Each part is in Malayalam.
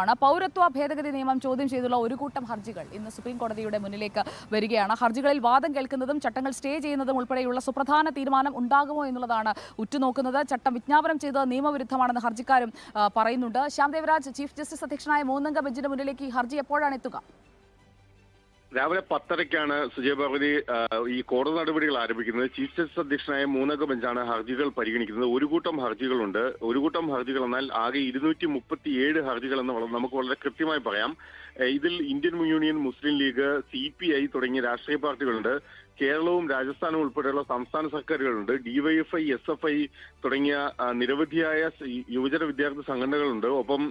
ആണ്. പൗരത്വ ഭേദഗതി നിയമം ചോദ്യം ചെയ്തുള്ള ഒരു കൂട്ടം ഹർജികൾ ഇന്ന് സുപ്രീം കോടതിയുടെ മുന്നിലേക്ക് വരികയാണ്. ഹർജികളിൽ വാദം കേൾക്കുന്നതും ചട്ടങ്ങൾ സ്റ്റേ ചെയ്യുന്നതും ഉൾപ്പെടെയുള്ള സുപ്രധാന തീരുമാനം ഉണ്ടാകുമോ എന്നുള്ളതാണ് ഉറ്റുനോക്കുന്നത്. ചട്ടം വിജ്ഞാപനം ചെയ്തത് നിയമവിരുദ്ധമാണെന്ന് ഹർജിക്കാരും പറയുന്നുണ്ട്. ശ്യാം ദേവരാജ് ചീഫ് ജസ്റ്റിസ് അധ്യക്ഷനായ മൂന്നംഗ ബെഞ്ചിന്റെ മുന്നിലേക്ക് ഈ ഹർജി എപ്പോഴാണ് എത്തുക? രാവിലെ പത്തരയ്ക്കാണ് സുജയ് ഈ കോടതി നടപടികൾ ആരംഭിക്കുന്നത്. ചീഫ് ജസ്റ്റിസ് അധ്യക്ഷനായ മൂന്നംഗ ബെഞ്ചാണ് ഹർജികൾ പരിഗണിക്കുന്നത്. ഒരു കൂട്ടം ഹർജികളുണ്ട്. ഒരു കൂട്ടം ഹർജികൾ എന്നാൽ ആകെ ഇരുന്നൂറ്റി മുപ്പത്തിയേഴ് ഹർജികൾ എന്ന് നമുക്ക് വളരെ കൃത്യമായി പറയാം. ഇതിൽ Indian union Muslim league C P I തുടങ്ങിയ രാഷ്ട്രീയ പാർട്ടികളുണ്ട്. കേരളവും രാജസ്ഥാനും ഉൾപ്പെടെയുള്ള സംസ്ഥാന സർക്കാരുകളുണ്ട്. ഡിവൈഎഫ്ഐ എസ് എഫ് ഐ തുടങ്ങിയ നിരവധിയായ യുവജന വിദ്യാർത്ഥി സംഘടനകളുണ്ട്. ഒപ്പം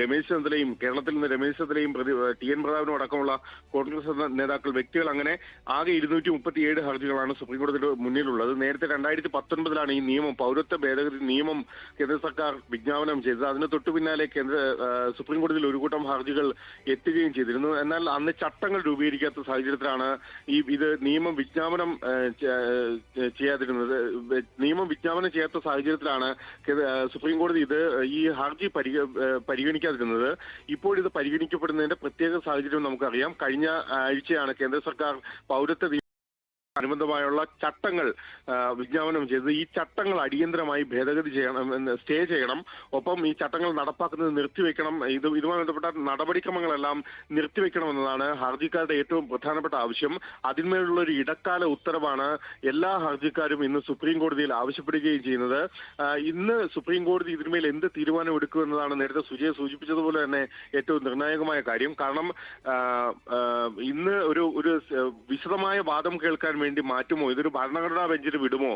രമേശ് ചെന്നിത്തലയും കേരളത്തിൽ നിന്ന് രമേശ് ചെന്നിത്തലയും പ്രതി ടി എൻ പ്രതാപനും അടക്കമുള്ള കോൺഗ്രസ് നേതാക്കൾ വ്യക്തികൾ അങ്ങനെ ആകെ ഇരുന്നൂറ്റി മുപ്പത്തിയേഴ് ഹർജികളാണ് സുപ്രീംകോടതിയുടെ മുന്നിലുള്ളത്. നേരത്തെ രണ്ടായിരത്തി പത്തൊൻപതിലാണ് ഈ നിയമം പൗരത്വ ഭേദഗതി നിയമം കേന്ദ്ര സർക്കാർ വിജ്ഞാപനം ചെയ്തത്. അതിന് തൊട്ടു പിന്നാലെ കേന്ദ്ര സുപ്രീംകോടതിയിൽ സുപ്രീം കോടതിയിൽ ഒരു കൂട്ടം ഹർജികൾ എത്തുകയും ചെയ്തിരുന്നു. എന്നാൽ അന്ന് ചട്ടങ്ങൾ രൂപീകരിക്കാത്ത സാഹചര്യത്തിലാണ് ഈ ഇത് നിയമം വിജ്ഞാപനം ചെയ്യാതിരുന്നത്. നിയമം വിജ്ഞാപനം ചെയ്യാത്ത സാഹചര്യത്തിലാണ് സുപ്രീംകോടതി സുപ്രീം കോടതി ഇത് ഈ ഹർജി പരിഗ ആ, പരിഗണിക്കാതിരുന്നത്. ഇപ്പോൾ ഇത് പരിഗണിക്കപ്പെടുന്നതിന്റെ പ്രത്യേക സാഹചര്യം നമുക്കറിയാം. കഴിഞ്ഞ ആഴ്ചയാണ് കേന്ദ്ര സർക്കാർ പൗരത്വ അനുബന്ധമായുള്ള ചട്ടങ്ങൾ വിജ്ഞാപനം ചെയ്തത് ഈ ചട്ടങ്ങൾ അടിയന്തരമായി ഭേദഗതി ചെയ്യണം സ്റ്റേ ചെയ്യണം. ഒപ്പം ഈ ചട്ടങ്ങൾ നടപ്പാക്കുന്നത് നിർത്തിവെക്കണം. ഇത് ഇതുമായി ബന്ധപ്പെട്ട നടപടിക്രമങ്ങളെല്ലാം നിർത്തിവെക്കണമെന്നതാണ് ഹർജിക്കാരുടെ ഏറ്റവും പ്രധാനപ്പെട്ട ആവശ്യം. അതിന്മേലുള്ള ഒരു ഇടക്കാല ഉത്തരവാണ് എല്ലാ ഹർജിക്കാരും ഇന്ന് സുപ്രീം കോടതിയിൽ ആവശ്യപ്പെടുകയും ചെയ്യുന്നത്. ഇന്ന് സുപ്രീം കോടതി ഇതിന്മേൽ എന്ത് തീരുമാനം എടുക്കുമെന്നതാണ് നേരത്തെ സുജയ സൂചിപ്പിച്ചതുപോലെ തന്നെ ഏറ്റവും നിർണായകമായ കാര്യം. കാരണം ഇന്ന് ഒരു ഒരു വിശദമായ വാദം കേൾക്കാൻ വേണ്ടി മാറ്റുമോ? ഇതൊരു ഭരണഘടനാ ബെഞ്ചിന് വിടുമോ?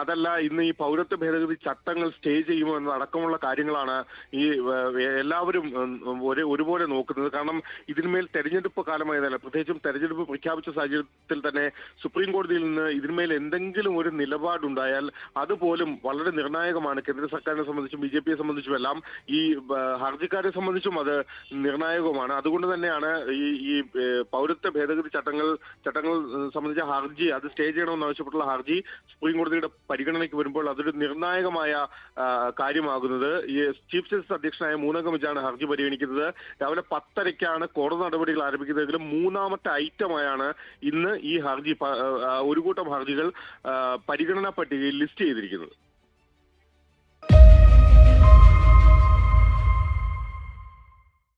അതല്ല ഇന്ന് ഈ പൗരത്വ ഭേദഗതി ചട്ടങ്ങൾ സ്റ്റേ ചെയ്യുമോ എന്നതടക്കമുള്ള കാര്യങ്ങളാണ് ഈ എല്ലാവരും ഒരേ ഒരുപോലെ നോക്കുന്നത്. കാരണം ഇതിന്മേൽ തെരഞ്ഞെടുപ്പ് കാലമായതല്ല പ്രത്യേകിച്ചും തെരഞ്ഞെടുപ്പ് പ്രഖ്യാപിച്ച സാഹചര്യത്തിൽ തന്നെ സുപ്രീം കോടതിയിൽ നിന്ന് ഇതിന്മേൽ എന്തെങ്കിലും ഒരു നിലപാടുണ്ടായാൽ അതുപോലും വളരെ നിർണായകമാണ്. കേന്ദ്ര സർക്കാരിനെ സംബന്ധിച്ചും ബി ജെ പിയെ സംബന്ധിച്ചും എല്ലാം ഈ ഹർജിക്കാരെ സംബന്ധിച്ചും അത് നിർണായകമാണ് അതുകൊണ്ട് തന്നെയാണ് ഈ ഈ പൗരത്വ ഭേദഗതി ചട്ടങ്ങൾ ചട്ടങ്ങൾ സംബന്ധിച്ച ഹർജി അത് സ്റ്റേ ചെയ്യണമെന്ന് ആവശ്യപ്പെട്ടുള്ള ഹർജി സുപ്രീം കോടതിയുടെ പരിഗണനയ്ക്ക് വരുമ്പോൾ അതൊരു നിർണായകമായ കാര്യമാകുന്നത്. ഈ ചീഫ് ജസ്റ്റിസ് അധ്യക്ഷനായ മൂന്നംഗ ബെഞ്ചാണ് ഹർജി പരിഗണിക്കുന്നത്. രാവിലെ പത്തരയ്ക്കാണ് കോടതി നടപടികൾ ആരംഭിക്കുന്നതെങ്കിലും മൂന്നാമത്തെ ഐറ്റമായാണ് ഇന്ന് ഈ ഹർജി ഒരു കൂട്ടം ഹർജികൾ പരിഗണനാ പട്ടികയിൽ ലിസ്റ്റ് ചെയ്തിരിക്കുന്നത്.